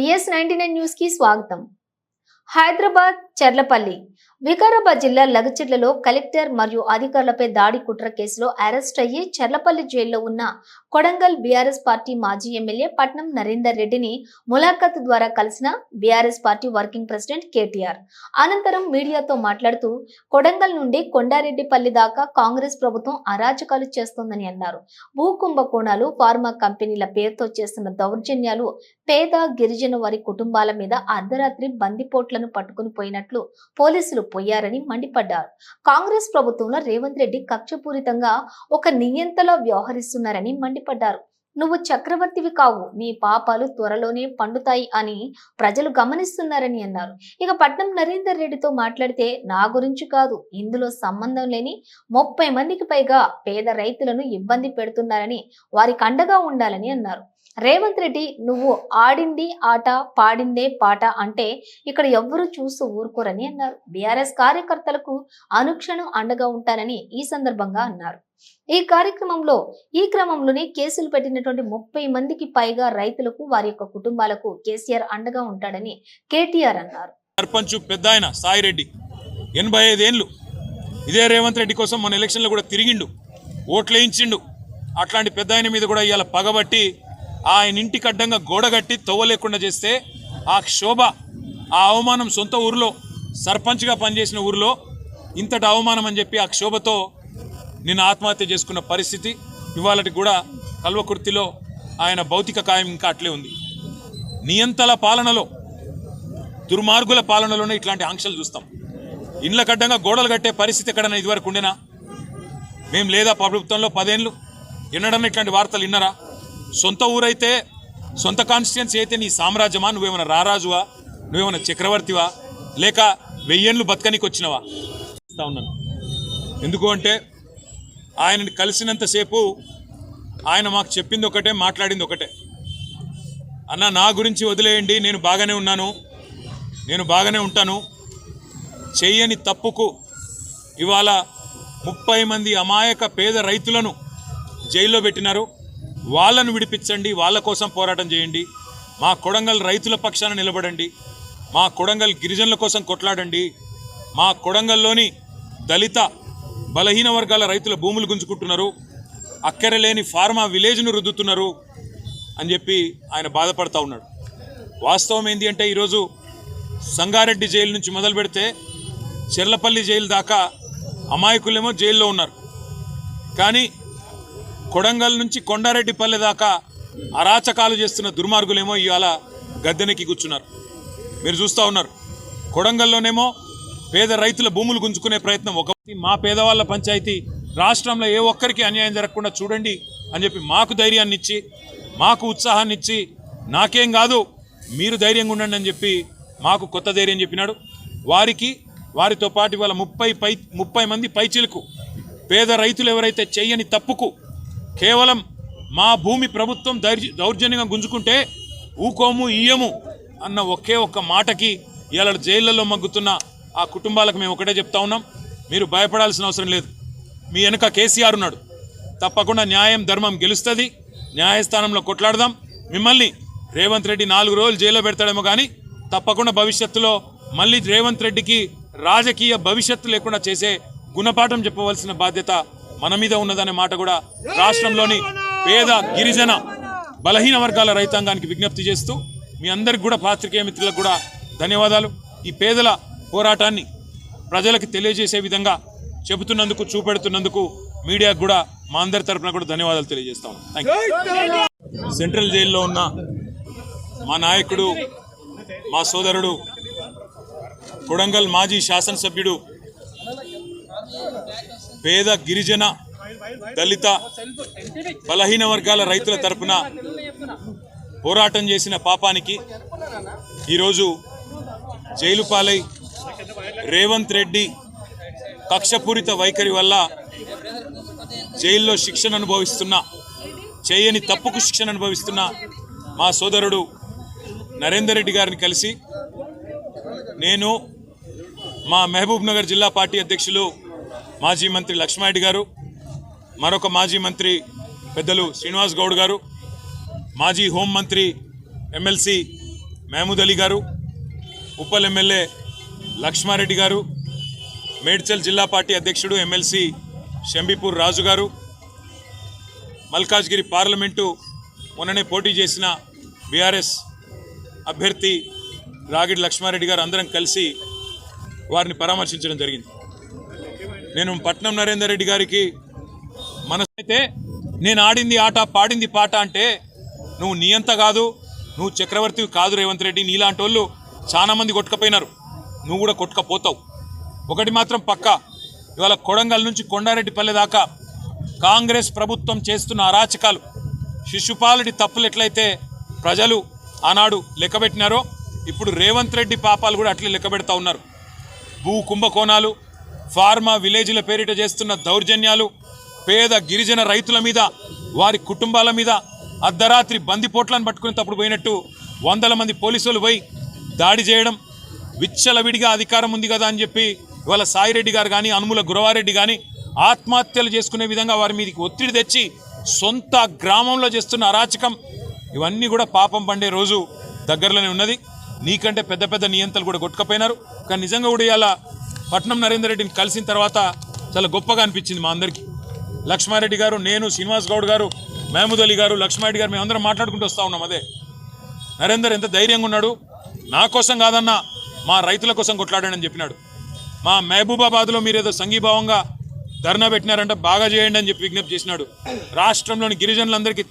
VS ninety nine న్యూస్కి స్వాగతం. హైదరాబాద్ చెర్లపల్లి వికారాబాద్ జిల్లా లగచెర్లలో కలెక్టర్ మరియు అధికారులపై దాడి కుట్ర కేసులో అరెస్ట్ అయ్యి చర్లపల్లి జైల్లో ఉన్న కొడంగల్ బీఆర్ఎస్ పార్టీ మాజీ ఎమ్మెల్యే పట్నం నరేందర్ రెడ్డిని ములాఖత్ ద్వారా కలిసిన BRS party working president KTR. అనంతరం మీడియాతో మాట్లాడుతూ కొడంగల్ నుండి కొండారెడ్డిపల్లి దాకా కాంగ్రెస్ ప్రభుత్వం అరాచకాలు చేస్తోందని అన్నారు. భూ కుంభకోణాలు ఫార్మా కంపెనీల పేరుతో చేస్తున్న దౌర్జన్యాలు పేద గిరిజన వారి కుటుంబాల మీద అర్ధరాత్రి బందిపోట్లను పట్టుకుని పోయినట్లు పోలీసులు పోయారని మండిపడ్డారు. కాంగ్రెస్ ప్రభుత్వంలో రేవంత్ రెడ్డి కక్షపూరితంగా ఒక నియంతలో వ్యవహరిస్తున్నారని మండిపడ్డారు. నువ్వు చక్రవర్తివి కావు నీ పాపాలు త్వరలోనే పండుతాయి అని ప్రజలు గమనిస్తున్నారని అన్నారు. ఇక పట్నం నరేందర్ రెడ్డితో మాట్లాడితే నా గురించి కాదు ఇందులో సంబంధం లేని ముప్పై మందికి పైగా పేద రైతులను ఇబ్బంది పెడుతున్నారని వారికి అండగా ఉండాలని అన్నారు. రేవంత్ రెడ్డి నువ్వు ఆడింది ఆట పాడిందే పాట అంటే ఇక్కడ ఎవ్వరూ చూస్తూ ఊరుకోరని అన్నారు. బీఆర్ఎస్ కార్యకర్తలకు అనుక్షణం అండగా ఉంటానని ఈ సందర్భంగా అన్నారు. ఈ కార్యక్రమంలో ఈ క్రమంలోనే కేసులు పెట్టినటువంటి ముప్పై మందికి పైగా రైతులకు వారి యొక్క కుటుంబాలకు కేసీఆర్ అండగా ఉంటాడని కేటీఆర్ అన్నారు. సర్పంచ్ పెద్ద ఆయన సాయిరెడ్డి ఎనభై ఐదేళ్ళు ఇదే రేవంత్ రెడ్డి కోసం మన ఎలక్షన్లో కూడా తిరిగిండు ఓట్లు వేయించిండు అట్లాంటి పెద్ద ఆయన మీద కూడా ఇవాళ పగబట్టి ఆయన ఇంటికి అడ్డంగా గోడ కట్టి తవ్వ లేకుండా చేస్తే ఆ క్షోభ ఆ అవమానం సొంత ఊరిలో సర్పంచ్గా పనిచేసిన ఊరిలో ఇంతటి అవమానం అని చెప్పి ఆ క్షోభతో నిన్ను ఆత్మహత్య చేసుకున్న పరిస్థితి ఇవాళటి కూడా కల్వకుర్తిలో ఆయన భౌతిక కాయం ఇంకా అట్లే ఉంది. నియంతల పాలనలో దుర్మార్గుల పాలనలోనే ఇట్లాంటి ఆంక్షలు చూస్తాం. ఇండ్ల కడ్డంగా గోడలు కట్టే పరిస్థితి ఎక్కడైనా ఇదివరకు ఉండేనా? మేము లేదా ప్రభుత్వంలో పదేళ్ళు ఎన్నడన్నా ఇట్లాంటి వార్తలు విన్నరా? సొంత ఊరైతే సొంత కాన్స్టిట్యున్సీ అయితే నీ సామ్రాజ్యమా? నువ్వేమైనా రారాజువా? నువ్వేమైనా చక్రవర్తివా? లేక వెయ్యేళ్ళు బతకనికి వచ్చినవా? ఇస్తా ఉన్నాను. ఎందుకు అంటే ఆయనని కలిసినంతసేపు ఆయన మాకు చెప్పింది ఒకటే మాట్లాడింది ఒకటే. అన్న నా గురించి వదిలేయండి నేను బాగానే ఉన్నాను. నేను బాగానే ఉంటాను. చెయ్యని తప్పుకు ఇవాళ ముప్పై మంది అమాయక పేద రైతులను జైల్లో పెట్టినారు. వాళ్ళను విడిపించండి వాళ్ళ కోసం పోరాటం చేయండి. మా కొడంగల్ రైతుల పక్షాన నిలబడండి. మా కొడంగల్ గిరిజనుల కోసం కొట్లాడండి. మా కొడంగల్లోని దళిత బలహీన వర్గాల రైతుల భూములు గుంజుకుంటున్నారు. అక్కరలేని ఫార్మా విలేజ్ను రుద్దుతున్నారు అని చెప్పి ఆయన బాధపడతా ఉన్నాడు. వాస్తవం ఏంటి అంటే ఈరోజు సంగారెడ్డి జైలు నుంచి మొదలు పెడితే చెర్లపల్లి జైలు దాకా అమాయకులేమో జైల్లో ఉన్నారు. కానీ కొడంగల్ నుంచి కొండారెడ్డిపల్లె దాకా అరాచకాలు చేస్తున్న దుర్మార్గులేమో ఇవాళ గద్దెనెక్కి కూర్చున్నారు. మీరు చూస్తూ ఉన్నారు. కొడంగల్లోనేమో పేద రైతుల భూములు గుంజుకునే ప్రయత్నం. ఒక మా పేదవాళ్ళ పంచాయతీ రాష్ట్రంలో ఏ ఒక్కరికి అన్యాయం జరగకుండా చూడండి అని చెప్పి మాకు ధైర్యాన్ని ఇచ్చి మాకు ఉత్సాహాన్ని ఇచ్చి నాకేం కాదు మీరు ధైర్యంగా ఉండండి అని చెప్పి మాకు కొత్త ధైర్యం చెప్పినాడు. వారికి వారితో పాటు ఇవాళ ముప్పై పై ముప్పై మంది పైచిలకు పేద రైతులు ఎవరైతే చెయ్యని తప్పుకు కేవలం మా భూమి ప్రభుత్వం దౌర్జన్యంగా గుంజుకుంటే ఊకోము ఇయ్యము అన్న ఒకే ఒక్క మాటకి ఇవాళ జైళ్ళలో మగ్గుతున్న ఆ కుటుంబాలకు మేము ఒకటే చెప్తా ఉన్నాం. మీరు భయపడాల్సిన అవసరం లేదు. మీ వెనుక కేసీఆర్ ఉన్నాడు. తప్పకుండా న్యాయం ధర్మం గెలుస్తుంది. న్యాయస్థానంలో కొట్లాడదాం. మిమ్మల్ని రేవంత్ రెడ్డి నాలుగు రోజులు జైల్లో పెడతాడేమో కానీ తప్పకుండా భవిష్యత్తులో మళ్ళీ రేవంత్ రెడ్డికి రాజకీయ భవిష్యత్తు లేకుండా చేసే గుణపాఠం చెప్పవలసిన బాధ్యత మన మీద ఉన్నదనే మాట కూడా రాష్ట్రంలోని పేద గిరిజన బలహీన వర్గాల రైతాంగానికి విజ్ఞప్తి చేస్తూ మీ అందరికి కూడా పాత్రికేయ మిత్రులకు కూడా ధన్యవాదాలు. ఈ పేదల పోరాటాన్ని ప్రజలకు తెలియజేసే విధంగా చెబుతున్నందుకు చూపెడుతున్నందుకు మీడియాకు కూడా మా అందరి తరపున కూడా ధన్యవాదాలు తెలియజేస్తాం థ్యాంక్ సెంట్రల్ జైల్లో ఉన్న మా నాయకుడు మా సోదరుడు కొడంగల్ మాజీ శాసనసభ్యుడు పేద గిరిజన దళిత బలహీన వర్గాల రైతుల తరఫున పోరాటం చేసిన పాపానికి ఈరోజు జైలు పాలై రేవంత్ రెడ్డి కక్షపూరిత వైఖరి వల్ల జైల్లో శిక్షణ అనుభవిస్తున్న చేయని తప్పుకు శిక్షణ అనుభవిస్తున్న మా సోదరుడు నరేందర్ రెడ్డి గారిని కలిసి నేను మా మహబూబ్ నగర్ జిల్లా పార్టీ అధ్యక్షులు మాజీ మంత్రి లక్ష్మారెడ్డి గారు మరొక మాజీ మంత్రి పెద్దలు శ్రీనివాస్ గౌడ్ గారు మాజీ హోంమంత్రి ఎమ్మెల్సీ మహమూద్ అలీ గారు ఉప్పల్ ఎమ్మెల్యే లక్ష్మారెడ్డి గారు మేడ్చల్ జిల్లా పార్టీ అధ్యక్షుడు ఎమ్మెల్సీ షంబీపూర్ రాజు గారు మల్కాజ్గిరి పార్లమెంటు మొన్ననే పోటీ చేసిన బీఆర్ఎస్ అభ్యర్థి రాగిడి లక్ష్మారెడ్డి గారు అందరం కలిసి వారిని పరామర్శించడం జరిగింది. నేను పట్నం నరేందర్ రెడ్డి గారికి మనసైతే నేను ఆడింది ఆట పాడింది పాట అంటే నువ్వు నీ అంత కాదు నువ్వు చక్రవర్తి కాదు రేవంత్ రెడ్డి నీలాంటి వాళ్ళు చాలామంది కొట్టుకపోయినారు. నువ్వు కూడా కొట్టుకపోతావు. ఒకటి మాత్రం పక్కా. ఇవాళ కొడంగల్ నుంచి కొండారెడ్డిపల్లె దాకా కాంగ్రెస్ ప్రభుత్వం చేస్తున్న అరాచకాలు శిశుపాలుడి తప్పులు ఎట్లయితే ప్రజలు ఆనాడు లెక్కబెట్టినారో ఇప్పుడు రేవంత్ రెడ్డి పాపాలు కూడా అట్లే లెక్కబెడతా ఉన్నారు. భూ కుంభకోణాలు ఫార్మా విలేజ్ల పేరిట చేస్తున్న దౌర్జన్యాలు పేద గిరిజన రైతుల మీద వారి కుటుంబాల మీద అర్ధరాత్రి బందిపోట్లను పట్టుకుని తప్పుడు పోయినట్టు వందల మంది పోలీసులు పోయి దాడి చేయడం విచ్చలవిడిగా అధికారం ఉంది కదా అని చెప్పి ఇవాళ సాయిరెడ్డి గారు కానీ అనుముల గురవారెడ్డి కానీ ఆత్మహత్యలు చేసుకునే విధంగా వారి మీదకి ఒత్తిడి తెచ్చి సొంత గ్రామంలో చేస్తున్న అరాచకం ఇవన్నీ కూడా పాపం పండే రోజు దగ్గరలోనే ఉన్నది. నీకంటే పెద్ద పెద్ద నియంతలు కూడా కొట్టుకపోయినారు. కానీ నిజంగా కూడా ఇవాళ పట్నం నరేందర్ రెడ్డిని కలిసిన తర్వాత చాలా గొప్పగా అనిపించింది మా అందరికీ. లక్ష్మారెడ్డి గారు నేను శ్రీనివాస్ గౌడ్ గారు మహమూద్ అలీ గారు లక్ష్మారెడ్డి గారు మేమందరం మాట్లాడుకుంటూ వస్తూ ఉన్నాం అదే. నరేందర్ ఎంత ధైర్యంగా ఉన్నాడు. నా కోసం కాదన్నా మా రైతుల కోసం కొట్లాడాడని చెప్పినాడు. మా మహబూబాబాద్లో మీరేదో సంఘీభావంగా ధర్నా పెట్టినారంటే బాగా చేయండి అని చెప్పి విజ్ఞప్తి చేసినాడు. రాష్ట్రంలోని గిరిజనులందరికీ